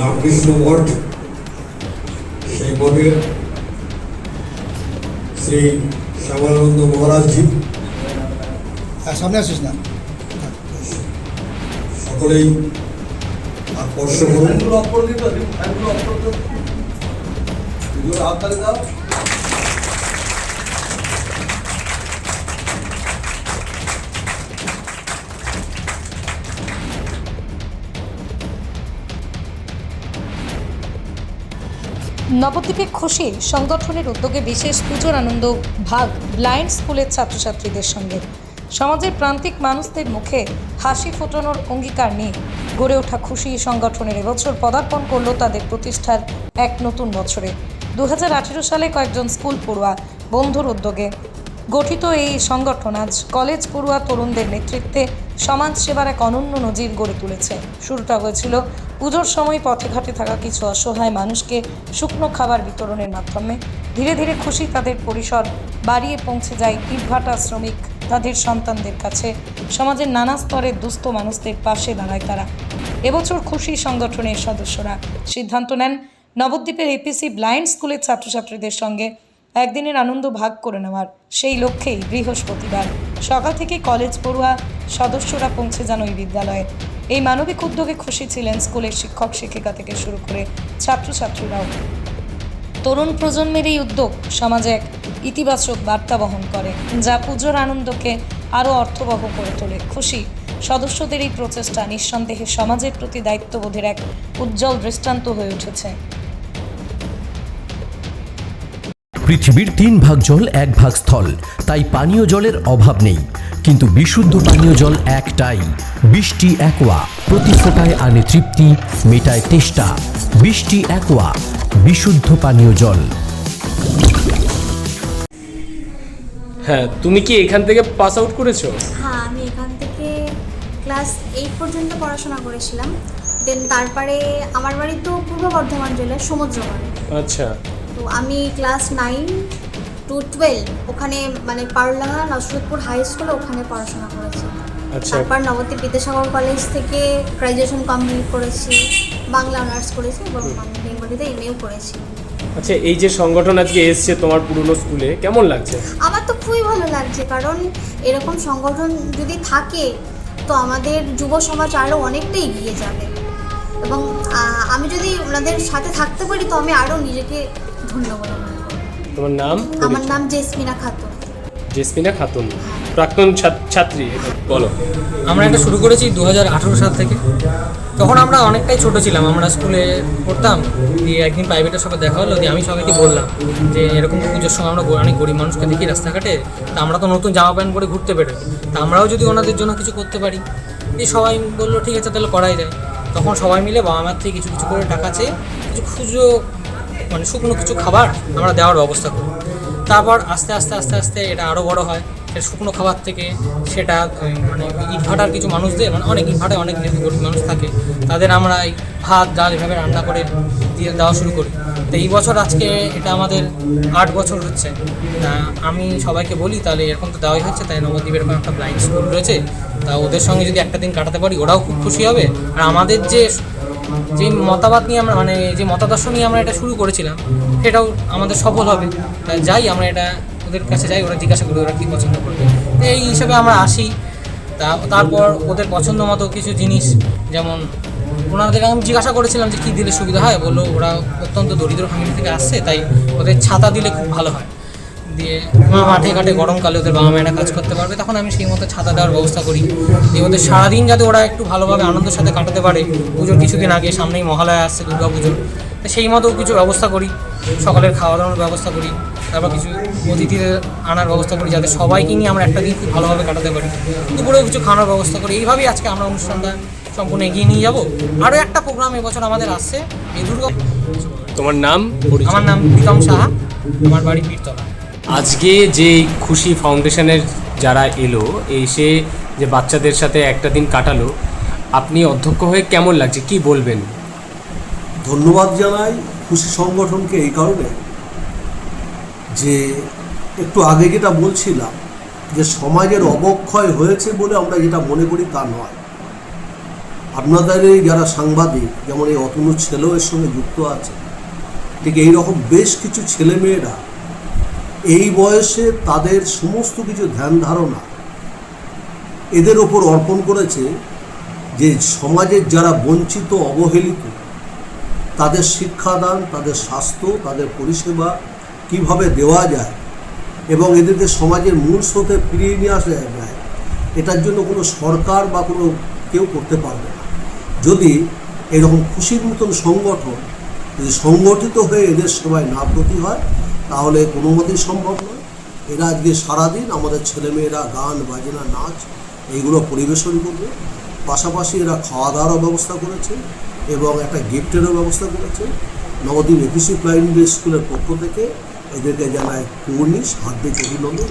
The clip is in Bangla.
রামকৃষ্ণ মঠ সেই মঠের শ্রী শ্যামানন্দ মহারাজজি সামনে আসিস না। সকলেই আকর্ষণ করুন নবদ্বীপে খুশি সংগঠনের উদ্যোগে বিশেষ পুজোর আনন্দ ভাগ ব্লাইন্ড স্কুলের ছাত্রছাত্রীদের সঙ্গে। সমাজের প্রান্তিক মানুষদের মুখে হাসি ফোটানোর অঙ্গীকার নিয়ে গড়ে ওঠা খুশি সংগঠনের এবছর পদার্পণ করল তাদের প্রতিষ্ঠার এক নতুন বছরে। দু হাজার আঠেরো সালে কয়েকজন স্কুল পড়ুয়া বন্ধুর উদ্যোগে গঠিত এই সংগঠন আজ কলেজ পড়ুয়া তরুণদের নেতৃত্বে সমাজ সেবার এক অনন্য নজির গড়ে তুলেছে। শুরুটা হয়েছিল পুজোর সময় পথে ঘাটে থাকা কিছু অসহায় মানুষকে শুকনো খাবার বিতরণের মাধ্যমে। ধীরে ধীরে খুশি তাদের পরিসর বাড়িয়ে পৌঁছে যায় ইটভাটা শ্রমিক তাদের সন্তানদের কাছে। সমাজের নানা স্তরের দুস্থ মানুষদের পাশে দাঁড়ায় তারা। এবছর খুশি সংগঠনের সদস্যরা সিদ্ধান্ত নেন, নবদ্বীপের এপিসি ব্লাইন্ড স্কুলের ছাত্রছাত্রীদের সঙ্গে একদিনের আনন্দ ভাগ করে নেওয়ার সেই লক্ষ্যেই বৃহস্পতিবার সকাল থেকে কলেজ পড়ুয়া সদস্যরা পৌঁছে যান ওই বিদ্যালয়ে। এই মানবিক উদ্যোগে খুশি ছিলেন স্কুলের শিক্ষক শিক্ষিকা থেকে শুরু করে ছাত্রছাত্রীরাও। তরুণ প্রজন্মের এই উদ্যোগ সমাজে এক ইতিবাচক বার্তা বহন করে, যা পুজোর আনন্দকে আরও অর্থবহ করে তোলে। খুশি সদস্যদের এই প্রচেষ্টা নিঃসন্দেহে সমাজের প্রতি দায়িত্ববোধের এক উজ্জ্বল দৃষ্টান্ত হয়ে উঠেছে। পৃথিবীর তিন ভাগ জল এক ভাগ স্থল। তাই পানীয় জলের অভাব নেই। কিন্তু বিশুদ্ধ পানীয় জল একটাই। বৃষ্টি একোয়া প্রতি ফোটায় আনে তৃপ্তি মেটায় তেষ্টা। বৃষ্টি একোয়া বিশুদ্ধ পানীয় জল। হ্যাঁ তুমি কি এখান থেকে পাস আউট করেছ? হ্যাঁ আমি এখান থেকে ক্লাস এইট পর্যন্ত পড়াশোনা করেছিলাম। দেন তারপরে আমার বাড়ি তো পূর্ব বর্ধমান জেলার সমুদ্রগড়ে আচ্ছা। তো আমি ক্লাস নাইন টু টুয়েলভ ওখানে মানে পারলাঙ্গা নসরতপুর হাই স্কুলে ওখানে পড়াশোনা করেছি। আচ্ছা। তারপর নবদ্বীপ বিদ্যাসাগর কলেজ থেকে গ্রাজুয়েশন কমপ্লিট করেছি বাংলা অনার্স করেছি এবং বেঙ্গলিতে এমএও করেছি। আচ্ছা এই যে সংগঠন আজকে এসছে তোমার পুরনো স্কুলে কেমন লাগছে? আমার তো খুবই ভালো লাগছে কারণ এরকম সংগঠন যদি থাকে তো আমাদের যুব সমাজ আরও অনেকটা এগিয়ে যাবে। এবং আমি যদি ওনাদের সাথে থাকতে পারি তো আমি আরও নিজেকে ধন্য বলে মনে করি তোমার নাম? আমার নাম জেসমিনা খাতুন। জেসমিনা খাতুন প্রাক্তন ছাত্রী বলো। আমরা এটা শুরু করেছি দু হাজার আঠেরো সাল থেকে। তখন আমরা অনেকটাই ছোট ছিলাম আমরা স্কুলে পড়তাম দিয়ে একদিন প্রাইভেটের সঙ্গে দেখা হলো দিয়ে আমি সবাইকে বললাম যে এরকম পুজোর সময় আমরা অনেক গরিব মানুষকে দেখি রাস্তাঘাটে তা আমরা তো নতুন জামা প্যান্ট পরে ঘুরতে বেরোই। তা আমরাও যদি ওনাদের জন্য কিছু করতে পারি। দিয়ে সবাই বলল ঠিক আছে তাহলে করাই যায়। তখন সবাই মিলে বাবা মার থেকে কিছু কিছু করে টাকা চেয়ে কিছু খুচরো মানে শুকনো কিছু খাবার আমরা দেওয়ার ব্যবস্থা করি তারপর আস্তে আস্তে আস্তে আস্তে এটা আরও বড় হয়। সেটা শুকনো খাবার থেকে সেটা মানে ইটভাটার কিছু মানুষদের মানে অনেক ইটভাটায় অনেক গরিব মানুষ থাকে, তাদের আমরা এই ভাত, ডাল এভাবে রান্না করে দিয়ে দেওয়া শুরু করি। তো এই বছর আজকে এটা আমাদের আট বছর হচ্ছে। আমি সবাইকে বলি, তাহলে এরকম তো দেওয়াই হচ্ছে, তাই নবদ্বীপের এরকম একটা ব্লাইন্ড স্কুল রয়েছে। তা ওদের সঙ্গে যদি একটা দিন কাটাতে পারি, ওরাও খুব খুশি হবে। আর আমাদের যে যে মতামত নিয়ে আমরা মানে যে মতাদর্শ নিয়ে আমরা এটা শুরু করেছিলাম, সেটাও আমাদের সফল হবে। তাই যাই, আমরা এটা ওদের কাছে যাই, ওরা জিজ্ঞাসা করি ওরা কী পছন্দ করবে। তো এই হিসাবে আমরা আসি। তা তারপর ওদের পছন্দ মতো কিছু জিনিস, যেমন ওনাদের আমি জিজ্ঞাসা করেছিলাম যে কী দিলে সুবিধা হয়? বলল, ওরা অত্যন্ত দরিদ্র ফ্যামিলি থেকে আসছে, তাই ওদের ছাতা দিলে খুব ভালো হয়। দিয়ে মাঠে ঘাটে গরমকালে ওদের বাবা মায়েরা কাজ করতে পারবে তখন আমি সেই মতো ছাতা দেওয়ার ব্যবস্থা করি। দিয়ে ওদের সারাদিন যাতে ওরা একটু ভালোভাবে আনন্দের সাথে কাটাতে পারে। পুজোর কিছুদিন আগে সামনেই মহালয়া আসছে দুর্গা পুজো তো সেই মতো কিছু ব্যবস্থা করি। সকালের খাওয়া দাওয়ার ব্যবস্থা করি তারপর কিছু অতিথিদের আনার ব্যবস্থা করি যাতে সবাইকে নিয়ে আমরা একটা দিন খুব ভালোভাবে কাটাতে পারি। দুপুরেও কিছু খাওয়ানোর ব্যবস্থা করি। এইভাবেই আজকে আমরা অনুষ্ঠানটা সম্পূর্ণ এগিয়ে নিয়ে যাব। আরও একটা প্রোগ্রাম এবছর আমাদের আসছে এই দুর্গা তোমার নাম আমার নাম প্রীতম সাহা। আমার বাড়ি পীরতলা। আজকে যে খুশি ফাউন্ডেশনের যারা এলো, এসে যে বাচ্চাদের সাথে একটা দিন কাটালো, আপনি অধ্যক্ষ হয়ে কেমন লাগছে? কি বলবেন? ধন্যবাদ জানাই খুশি সংগঠনকে এই কারণে যে একটু আগে যেটা বলছিলাম, যে সমাজের অবক্ষয় হয়েছে বলে আমরা যেটা মনে করি তা নয়। আপনাদের এই যারা সাংবাদিক, যেমন এই অতনু ছেলেও এর সঙ্গে যুক্ত আছে, ঠিক এই রকম বেশ কিছু ছেলেমেয়েরা এই বয়সে তাদের সমস্ত কিছু ধ্যান ধারণা এদের ওপর অর্পণ করেছে যে সমাজের যারা বঞ্চিত, অবহেলিত, তাদের শিক্ষাদান, তাদের স্বাস্থ্য, তাদের পরিষেবা কীভাবে দেওয়া যায় এবং এদেরকে সমাজের মূল স্রোতে ফিরিয়ে নিয়ে আসা যায়, এটার জন্য কোনো সরকার বা কোনো কেউ করতে পারবে না। যদি এরকম খুশির মতন সংগঠন, যদি সংগঠিত হয়ে এদের সেবায় না প্রতি হয় তাহলে কোনো মতেই সম্ভব নয়। এরা আজকে সারাদিন আমাদের ছেলেমেয়েরা গান, বাজনা, নাচ এইগুলো পরিবেশন করবে। পাশাপাশি এরা খাওয়া দাওয়ারও ব্যবস্থা করেছে এবং একটা গিফটেরও ব্যবস্থা করেছে। নবদ্বীপ এপিসি প্রাইমারি স্কুলের পক্ষ থেকে এদেরকে জানায় পূর্ণিশ হার্দিক অভিনন্দন